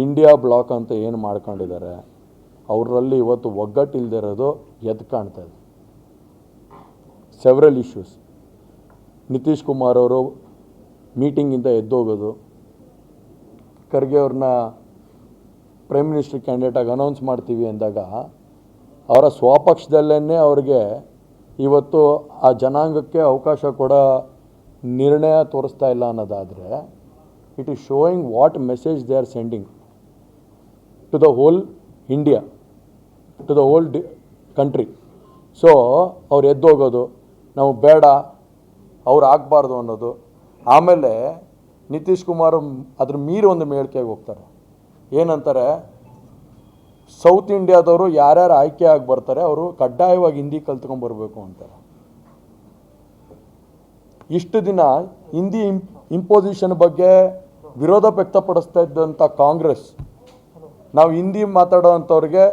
India block ಅಂತ ಏನು ಮಾಡ್ಕೊಂಡಿದ್ದಾರೆ, ಅವರಲ್ಲಿ ಇವತ್ತು ಒಗ್ಗಟ್ಟಿಲ್ಲದೆ ಇರೋದು ಎದ್ದು ಕಾಣ್ತಾ ಇದೆ. ಸೆವ್ರಲ್ ಇಶ್ಯೂಸ್ ನಿತೀಶ್ ಕುಮಾರ್ ಅವರು ಮೀಟಿಂಗಿಂದ ಎದ್ದೋಗೋದು, ಖರ್ಗೆ ಅವ್ರನ್ನ ಪ್ರೈಮ್ ಮಿನಿಸ್ಟರ್ ಕ್ಯಾಂಡಿಡೇಟಾಗಿ ಅನೌನ್ಸ್ ಮಾಡ್ತೀವಿ ಅಂದಾಗ, ಅವರ ಸ್ವಪಕ್ಷದಲ್ಲೇ ಅವ್ರಿಗೆ ಇವತ್ತು ಆ ಜನಾಂಗಕ್ಕೆ ಅವಕಾಶ ಕೊಡೋ ನಿರ್ಣಯ ತೋರಿಸ್ತಾ ಇಲ್ಲ ಅನ್ನೋದಾದರೆ it is showing what message they are sending to the whole India to the whole the country so ಅವ್ರು ಎದ್ದೋಗೋದು ನಾವು ಬೇಡ, ಅವ್ರು ಆಗಬಾರ್ದು ಅನ್ನೋದು. ಆಮೇಲೆ ನಿತೀಶ್ ಕುಮಾರ್ ಅದ್ರ ಮೀರಿ ಒಂದು ಮೇಳ್ಕೆಗೆ ಹೋಗ್ತಾರೆ. ಏನಂತಾರೆ? ಸೌತ್ ಇಂಡಿಯಾದವರು ಯಾರ್ಯಾರು ಆಯ್ಕೆ ಆಗಿ ಬರ್ತಾರೆ, ಅವರು ಕಡ್ಡಾಯವಾಗಿ ಹಿಂದಿ ಕಲ್ತ್ಕೊಂಡ್ಬರ್ಬೇಕು ಅಂತಾರೆ. ಇಷ್ಟು ದಿನ ಹಿಂದಿ ಇಂಪೋಸಿಷನ್ ಬಗ್ಗೆ ವಿರೋಧ ವ್ಯಕ್ತಪಡಿಸ್ತಾ ಇದ್ದಂಥ ಕಾಂಗ್ರೆಸ್ ನಾವು ಹಿಂದಿ ಮಾತಾಡೋವಂಥವ್ರಿಗೆ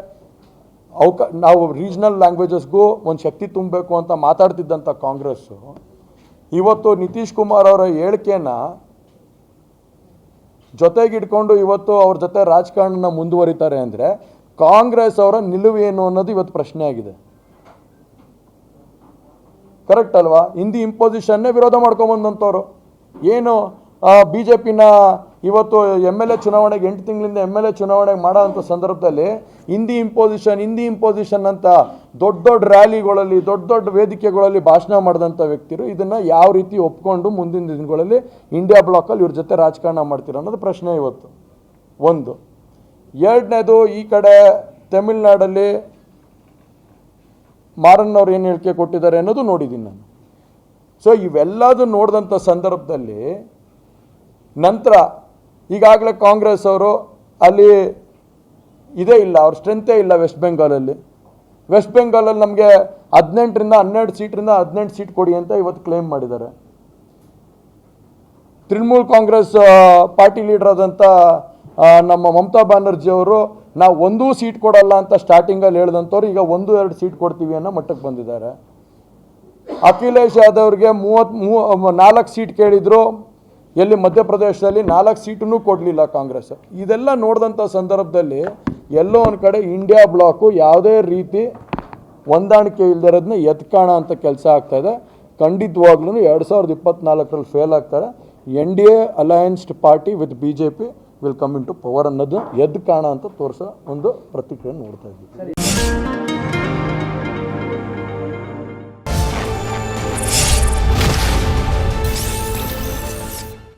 ಅವಕ, ನಾವು ರೀಜ್ನಲ್ ಲ್ಯಾಂಗ್ವೇಜಸ್ಗೂ ಒಂದು ಶಕ್ತಿ ತುಂಬಬೇಕು ಅಂತ ಮಾತಾಡ್ತಿದ್ದಂಥ ಕಾಂಗ್ರೆಸ್ಸು. ಇವತ್ತು ನಿತೀಶ್ ಕುಮಾರ್ ಅವರ ಹೇಳಿಕೆನ ಜೊತೆಗಿಟ್ಕೊಂಡು ಇವತ್ತು ಅವ್ರ ಜೊತೆ ರಾಜಕಾರಣನ ಮುಂದುವರಿತಾರೆ ಅಂದರೆ ಕಾಂಗ್ರೆಸ್ ಅವರ ನಿಲುವು ಏನು ಅನ್ನೋದು ಇವತ್ತು ಪ್ರಶ್ನೆ ಆಗಿದೆ. ಕರೆಕ್ಟ್ ಅಲ್ವಾ? ಹಿಂದಿ ಇಂಪೋಸಿಷನ್ನೇ ವಿರೋಧ ಮಾಡ್ಕೊಂಬಂದಂಥವ್ರು ಏನು ಬಿ ಜೆ ಪಿನ ಇವತ್ತು ಎಂ ಎಲ್ ಎ ಚುನಾವಣೆಗೆ ಎಂಟು ತಿಂಗಳಿಂದ ಎಂ ಎಲ್ ಎ ಚುನಾವಣೆಗೆ ಮಾಡೋ ಅಂಥ ಸಂದರ್ಭದಲ್ಲಿ ಹಿಂದಿ ಇಂಪೋಸಿಷನ್ ಹಿಂದಿ ಇಂಪೋಸಿಷನ್ ಅಂತ ದೊಡ್ಡ ದೊಡ್ಡ ರ್ಯಾಲಿಗಳಲ್ಲಿ ದೊಡ್ಡ ದೊಡ್ಡ ವೇದಿಕೆಗಳಲ್ಲಿ ಭಾಷಣ ಮಾಡಿದಂಥ ವ್ಯಕ್ತಿರು. ಇದನ್ನು ಯಾವ ರೀತಿ ಒಪ್ಕೊಂಡು ಮುಂದಿನ ದಿನಗಳಲ್ಲಿ ಇಂಡಿಯಾ ಬ್ಲಾಕಲ್ಲಿ ಇವ್ರ ಜೊತೆ ರಾಜಕಾರಣ ಮಾಡ್ತೀರ ಅನ್ನೋದು ಪ್ರಶ್ನೆ ಇವತ್ತು. ಒಂದು. ಎರಡನೇದು, ಈ ಕಡೆ ತಮಿಳ್ನಾಡಲ್ಲಿ ಮಾರಣ್ಣವ್ರು ಏನು ಹೇಳಿಕೆ ಕೊಟ್ಟಿದ್ದಾರೆ ಅನ್ನೋದು ನೋಡಿದ್ದೀನಿ ನಾನು. ಸೊ ಇವೆಲ್ಲದೂ ನೋಡಿದಂಥ ಸಂದರ್ಭದಲ್ಲಿ ನಂತರ ಈಗಾಗಲೇ ಕಾಂಗ್ರೆಸ್ ಅವರು ಅಲ್ಲಿ ಇದೇ ಇಲ್ಲ, ಅವ್ರ ಸ್ಟ್ರೆಂತೇ ಇಲ್ಲ ವೆಸ್ಟ್ ಬೆಂಗಾಲಲ್ಲಿ ವೆಸ್ಟ್ ಬೆಂಗಾಲಲ್ಲಿ ನಮಗೆ ಹದಿನೆಂಟರಿಂದ ಹನ್ನೆರಡು ಸೀಟ್ರಿಂದ ಹದಿನೆಂಟು ಸೀಟ್ ಕೊಡಿ ಅಂತ ಇವತ್ತು ಕ್ಲೇಮ್ ಮಾಡಿದ್ದಾರೆ. ತೃಣಮೂಲ್ ಕಾಂಗ್ರೆಸ್ ಪಾರ್ಟಿ ಲೀಡರ್ ಆದಂಥ ನಮ್ಮ ಮಮತಾ ಬ್ಯಾನರ್ಜಿ ಅವರು, ನಾವು ಒಂದೂ ಸೀಟ್ ಕೊಡಲ್ಲ ಅಂತ ಸ್ಟಾರ್ಟಿಂಗಲ್ಲಿ ಹೇಳಿದಂಥವ್ರು ಈಗ ಒಂದು, ಎರಡು ಸೀಟ್ ಕೊಡ್ತೀವಿ ಅನ್ನೋ ಮಟ್ಟಕ್ಕೆ ಬಂದಿದ್ದಾರೆ. ಅಖಿಲೇಶ್ ಯಾದವ್ರಿಗೆ ಮೂವತ್ತು ಮೂ, ನಾಲ್ಕು ಸೀಟ್ ಕೇಳಿದ್ರು ಎಲ್ಲಿ ಮಧ್ಯಪ್ರದೇಶದಲ್ಲಿ ನಾಲ್ಕು ಸೀಟನ್ನು ಕೊಡಲಿಲ್ಲ ಕಾಂಗ್ರೆಸ್. ಇದೆಲ್ಲ ನೋಡಿದಂಥ ಸಂದರ್ಭದಲ್ಲಿ ಎಲ್ಲೋ ಒಂದು ಕಡೆ ಇಂಡಿಯಾ ಬ್ಲಾಕು ಯಾವುದೇ ರೀತಿ ಹೊಂದಾಣಿಕೆ ಇಲ್ದಿರೋದನ್ನ ಎತ್ಕಾಣ ಅಂತ ಕೆಲಸ ಆಗ್ತಾಯಿದೆ ಖಂಡಿತವಾಗ್ಲೂ ಎರಡು ಸಾವಿರದ ಇಪ್ಪತ್ನಾಲ್ಕರಲ್ಲಿ ಫೇಲ್ ಆಗ್ತಾರೆ. N D A alliance party with B J P will come into power ಅನ್ನೋದು ಎದ್ದು ಕಾಣ ಅಂತ ತೋರಿಸೋ ಒಂದು ಪ್ರತಿಕ್ರಿಯೆ ನೋಡ್ತಾ ಇದ್ದೀವಿ.